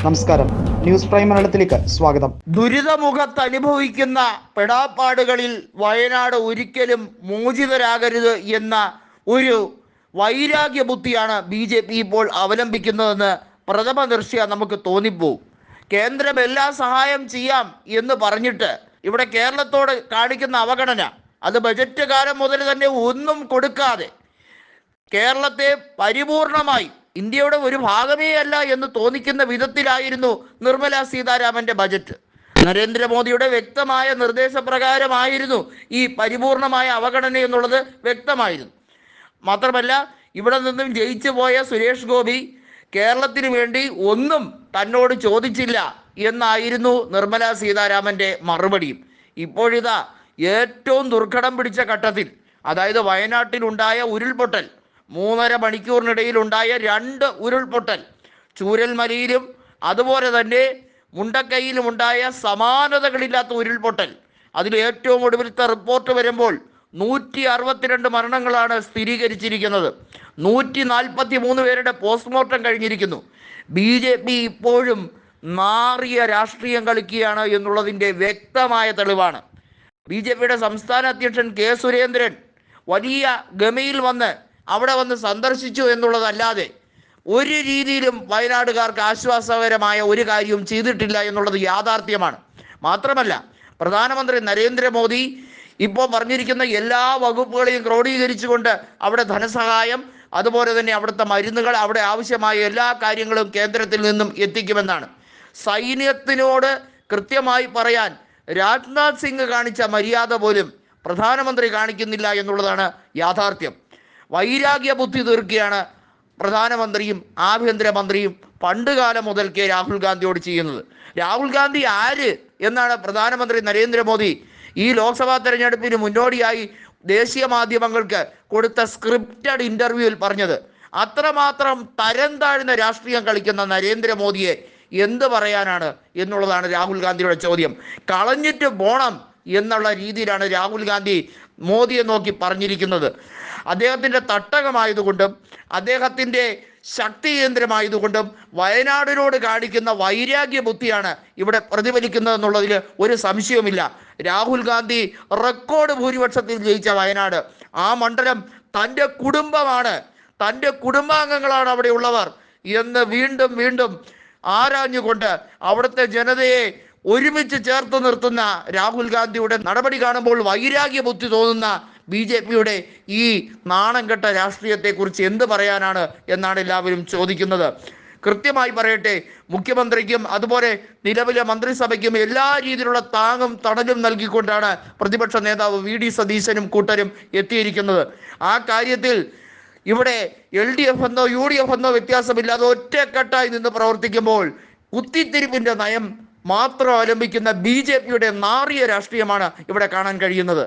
നമസ്കാരം. News prime മലയാളത്തിലേക്ക് സ്വാഗതം. ദുരിതമുഖത്ത് അനുഭവിക്കുന്ന പെടാപ്പാടുകളിൽ വയനാട് ഒരിക്കലും മോചിതരാകരുത് എന്ന ഒരു വൈരാഗ്യ ബുദ്ധിയാണ് ബി ജെ പി ഇപ്പോൾ അവലംബിക്കുന്നതെന്ന് പ്രഥമ ദൃശ്യ നമുക്ക് തോന്നിപ്പോവും കേന്ദ്രം എല്ലാ സഹായം ചെയ്യാം എന്ന് പറഞ്ഞിട്ട് ഇവിടെ കേരളത്തോട് കാണിക്കുന്ന അവഗണന അത് ബജറ്റ് കാലം മുതൽ തന്നെ ഒന്നും കൊടുക്കാതെ കേരളത്തെ പരിപൂർണമായി ഇന്ത്യയുടെ ഒരു ഭാഗമേ അല്ല എന്ന് തോന്നിക്കുന്ന വിധത്തിലായിരുന്നു നിർമ്മല സീതാരാമന്റെ ബജറ്റ് നരേന്ദ്രമോദിയുടെ വ്യക്തമായ നിർദ്ദേശപ്രകാരമായിരുന്നു ഈ പരിപൂർണമായ അവഗണന എന്നുള്ളത് വ്യക്തമായിരുന്നു. മാത്രമല്ല ഇവിടെ നിന്നും ജയിച്ചു പോയ സുരേഷ് ഗോപി കേരളത്തിന് വേണ്ടി ഒന്നും തന്നോട് ചോദിച്ചില്ല എന്നായിരുന്നു നിർമ്മല സീതാരാമന്റെ മറുപടിയും. ഇപ്പോഴിതാ ഏറ്റവും ദുർഘടം പിടിച്ച ഘട്ടത്തിൽ അതായത് വയനാട്ടിലുണ്ടായ ഉരുൾപൊട്ടൽ മൂന്നര മണിക്കൂറിനിടയിൽ ഉണ്ടായ രണ്ട് ഉരുൾപൊട്ടൽ. ചൂരൽമലയിലും അതുപോലെ തന്നെ മുണ്ടക്കൈയിലും ഉണ്ടായ സമാനതകളില്ലാത്ത ഉരുൾപൊട്ടൽ. അതിൽ ഏറ്റവും ഒടുവിലത്തെ റിപ്പോർട്ട് വരുമ്പോൾ നൂറ്റി അറുപത്തിരണ്ട് മരണങ്ങളാണ് സ്ഥിരീകരിച്ചിരിക്കുന്നത്. നൂറ്റി നാൽപ്പത്തി മൂന്ന് പേരുടെ പോസ്റ്റ്മോർട്ടം കഴിഞ്ഞിരിക്കുന്നു. ബി ജെ പി ഇപ്പോഴും മാറിയ രാഷ്ട്രീയം കളിക്കുകയാണ് എന്നുള്ളതിന്റെ വ്യക്തമായ തെളിവാണ്. ബി ജെ പിയുടെ സംസ്ഥാന അധ്യക്ഷൻ കെ സുരേന്ദ്രൻ വലിയ ഗമയിൽ വന്ന് അവിടെ വന്ന് സന്ദർശിച്ചു എന്നുള്ളതല്ലാതെ ഒരു രീതിയിലും വയനാടുകാർക്ക് ആശ്വാസകരമായ ഒരു കാര്യവും ചെയ്തിട്ടില്ല എന്നുള്ളത് യാഥാർത്ഥ്യമാണ്. മാത്രമല്ല പ്രധാനമന്ത്രി നരേന്ദ്രമോദി ഇപ്പോൾ പറഞ്ഞിരിക്കുന്ന എല്ലാ വകുപ്പുകളെയും ക്രോഡീകരിച്ചുകൊണ്ട് അവിടെ ധനസഹായം അതുപോലെ തന്നെ അവിടുത്തെ മരുന്നുകൾ അവിടെ ആവശ്യമായ എല്ലാ കാര്യങ്ങളും കേന്ദ്രത്തിൽ നിന്നും എത്തിക്കുമെന്നാണ്. സൈന്യത്തിനോട് കൃത്യമായി പറയാൻ രാജ്നാഥ് സിംഗ് കാണിച്ച മര്യാദ പോലും പ്രധാനമന്ത്രി കാണിക്കുന്നില്ല എന്നുള്ളതാണ് യാഥാർത്ഥ്യം. വൈരാഗ്യ ബുദ്ധി തീർക്കുകയാണ് പ്രധാനമന്ത്രിയും ആഭ്യന്തരമന്ത്രിയും പണ്ട് കാലം മുതൽക്കേ രാഹുൽ ഗാന്ധിയോട് ചെയ്യുന്നത്. രാഹുൽ ഗാന്ധി ആര് എന്നാണ് പ്രധാനമന്ത്രി നരേന്ദ്രമോദി ഈ ലോക്സഭാ തെരഞ്ഞെടുപ്പിന് മുന്നോടിയായി ദേശീയ മാധ്യമങ്ങൾക്ക് കൊടുത്ത സ്ക്രിപ്റ്റഡ് ഇന്റർവ്യൂവിൽ പറഞ്ഞത്. അത്രമാത്രം തരം താഴ്ന്ന രാഷ്ട്രീയം കളിക്കുന്ന നരേന്ദ്രമോദിയെ എന്ത് പറയാനാണ് എന്നുള്ളതാണ് രാഹുൽ ഗാന്ധിയുടെ ചോദ്യം. കളഞ്ഞിട്ട് പോണം എന്നുള്ള രീതിയിലാണ് രാഹുൽ ഗാന്ധി മോദിയെ നോക്കി പറഞ്ഞിരിക്കുന്നത്. അദ്ദേഹത്തിന്റെ തട്ടകമായതുകൊണ്ടും അദ്ദേഹത്തിന്റെ ശക്തി കേന്ദ്രമായതുകൊണ്ടും വയനാടിനോട് കാണിക്കുന്ന വൈരാഗ്യ ബുദ്ധിയാണ് ഇവിടെ പ്രതിഫലിക്കുന്നത് എന്നുള്ളതിൽ ഒരു സംശയവുമില്ല. രാഹുൽ ഗാന്ധി റെക്കോർഡ് ഭൂരിപക്ഷത്തിൽ ജയിച്ച വയനാട്. ആ മണ്ഡലം തന്റെ കുടുംബമാണ്. തന്റെ കുടുംബാംഗങ്ങളാണ് അവിടെ ഉള്ളവർ എന്ന് വീണ്ടും വീണ്ടും ആരാഞ്ഞുകൊണ്ട് അവിടുത്തെ ജനതയെ ഒരുമിച്ച് ചേർത്ത് നിർത്തുന്ന രാഹുൽ ഗാന്ധിയുടെ നടപടി കാണുമ്പോൾ വൈരാഗ്യ ബുദ്ധി തോന്നുന്ന ബി ജെ പിയുടെ ഈ നാണം കെട്ട രാഷ്ട്രീയത്തെക്കുറിച്ച് എന്ത് പറയാനാണ് എന്നാണ് എല്ലാവരും ചോദിക്കുന്നത്. കൃത്യമായി പറയട്ടെ മുഖ്യമന്ത്രിക്കും അതുപോലെ നിലവിലെ മന്ത്രിസഭയ്ക്കും എല്ലാ രീതിയിലുള്ള താങ്ങും തണലും നൽകിക്കൊണ്ടാണ് പ്രതിപക്ഷ നേതാവ് വി ഡി സതീശനും കൂട്ടരും എത്തിയിരിക്കുന്നത്. ആ കാര്യത്തിൽ ഇവിടെ എൽ ഡി എഫ് എന്നോ യു ഡി എഫ് എന്നോ വ്യത്യാസമില്ലാതെ ഒറ്റക്കെട്ടായി നിന്ന് പ്രവർത്തിക്കുമ്പോൾ കുത്തിത്തിരിപ്പിന്റെ നയം മാത്രം അവലംബിക്കുന്ന ബി ജെ പിയുടെ നാറിയ രാഷ്ട്രീയമാണ് ഇവിടെ കാണാൻ കഴിയുന്നത്.